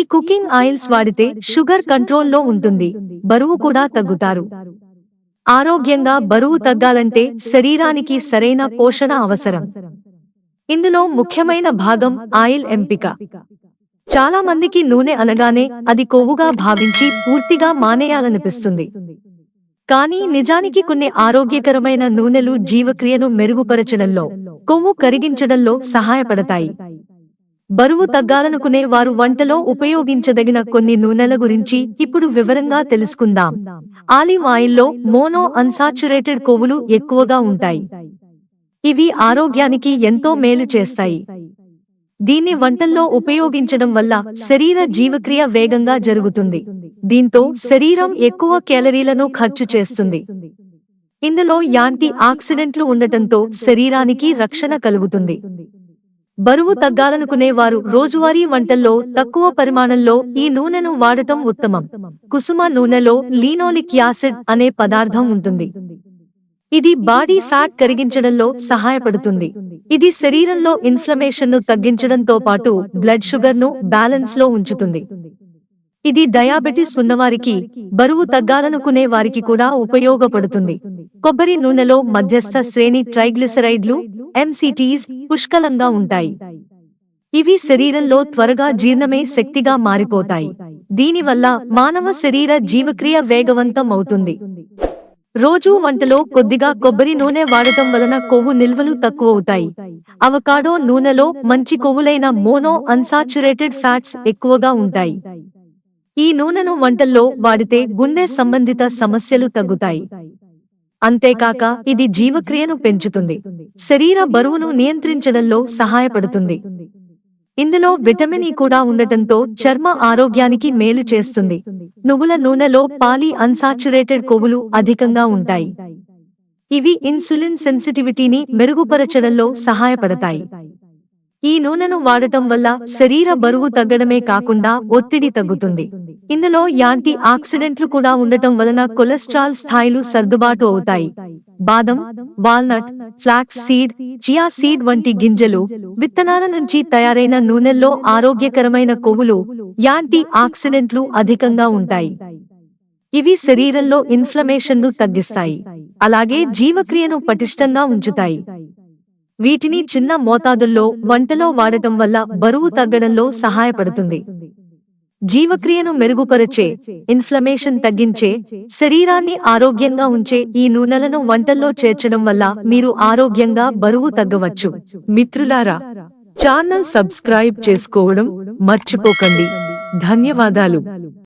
ఈ cooking oils వాడితే sugar కంట్రోల్లో ఉంటుంది. బరువు కూడా తగ్గుతారు. ఆరోగ్యంగా బరువు తగ్గాలంటే శరీరానికి సరైన పోషణ అవసరం. ఇందులో ముఖ్యమైన భాగం ఆయిల్ ఎంపిక. చాలా మందికి నూనె అనగానే అది కొవ్వుగా భావించి పూర్తిగా మానేయాలనిపిస్తుంది. కానీ నిజానికి కొన్ని ఆరోగ్యకరమైన నూనెలు జీవక్రియను మెరుగుపరచడంలో కొవ్వు కరిగించడంలో సహాయపడతాయి. బరువు తగ్గాలనుకునే వారు వంటలో ఉపయోగించదగిన కొన్ని నూనెల గురించి ఇప్పుడు వివరంగా తెలుసుకుందాం. ఆలివ్ ఆయిల్లో మోనో అన్సాచురేటెడ్ కొవ్వులు ఎక్కువగా ఉంటాయి. ఇవి ఆరోగ్యానికి ఎంతో మేలు చేస్తాయి. దీన్ని వంటల్లో ఉపయోగించడం వల్ల శరీర జీవక్రియ వేగంగా జరుగుతుంది. దీంతో శరీరం ఎక్కువ క్యాలరీలను ఖర్చు చేస్తుంది. ఇందులో యాంటీ ఆక్సిడెంట్లు ఉండటంతో శరీరానికి రక్షణ కలుగుతుంది. బరువు తగ్గాలనుకునే వారు రోజువారీ వంటల్లో తక్కువ పరిమాణంలో ఈ నూనెను వాడటం ఉత్తమం. కుసుమ నూనెలో లీనోలిక్ యాసిడ్ అనే పదార్థం ఉంటుంది. ఇది బాడీ ఫ్యాట్ కరిగించడంలో సహాయపడుతుంది. ఇది శరీరంలో ఇన్ఫ్లమేషన్ను తగ్గించడంతో పాటు బ్లడ్ షుగర్ను బ్యాలెన్స్లో ఉంచుతుంది. ఇది డయాబెటిస్ ఉన్నవారికి బరువు తగ్గాలనుకునే వారికి కూడా ఉపయోగపడుతుంది. కొబ్బరి నూనెలో మధ్యస్థ శ్రేణి ట్రైగ్లిసరైడ్లు ఎంసిటీస్ పుష్కలంగా ఉంటాయి. ఇవి శరీరంలో త్వరగా జీర్ణమే శక్తిగా మారిపోతాయి. దీనివల్ల మానవ శరీర జీవక్రియ వేగవంతం అవుతుంది రోజూ వంటలో కొద్దిగా కొబ్బరి నూనె వాడటం వలన కొవ్వు నిల్వలు తక్కువవుతాయి. అవకాడో నూనెలో మంచి కొవ్వులైన మోనో అన్సాచురేటెడ్ ఫ్యాట్స్ ఎక్కువగా ఉంటాయి. ఈ నూనెను వంటల్లో వాడితే గుండె సంబంధిత సమస్యలు తగ్గుతాయి. అంతేకాక ఇది జీవక్రియను పెంచుతుంది. శరీర బరువును నియంత్రించడంలో సహాయపడుతుంది. ఇందులో విటమిన్ ఇ కూడా ఉండటంతో చర్మ ఆరోగ్యానికి మేలు చేస్తుంది. నువ్వుల నూనెలో పాలీ అన్సాచురేటెడ్ కొవ్వులు అధికంగా ఉంటాయి. ఇవి ఇన్సులిన్ సెన్సిటివిటీని మెరుగుపరచడంలో సహాయపడతాయి. ఈ నూనెను వాడటం వల్ల శరీర బరువు తగ్గడమే కాకుండా ఒత్తిడి తగ్గుతుంది. ఇందులో యాంటీ ఆక్సిడెంట్లు కూడా ఉండటం వలన కొలెస్ట్రాల్ స్థాయిలు సర్దుబాటు అవుతాయి. బాదం walnut flax seed chia seed వంటి గింజలు విత్తనాల నుంచి తయారైన నూనెల్లో ఆరోగ్యకరమైన కొవ్వులు యాంటీ ఆక్సిడెంట్లు అధికంగా ఉంటాయి. ఇవి శరీరంలో ఇన్ఫ్లమేషన్ను తగ్గిస్తాయి. అలాగే జీవక్రియను పటిష్టంగా ఉంచుతాయి. వీటిని చిన్న మోతాదుల్లో వంటలో వాడటం వల్ల బరువు తగ్గడంలో సహాయపడుతుంది. జీవక్రియను మెరుగుపరిచే ఇన్ఫ్లమేషన్ తగ్గించే శరీరాన్ని ఆరోగ్యంగా ఉంచే ఈ నూనెలను వంటల్లో చేర్చడం వల్ల మీరు ఆరోగ్యంగా బరువు తగ్గవచ్చు. మిత్రులారా ఛానల్ సబ్స్క్రైబ్ చేసుకోవడం మర్చిపోకండి. ధన్యవాదాలు.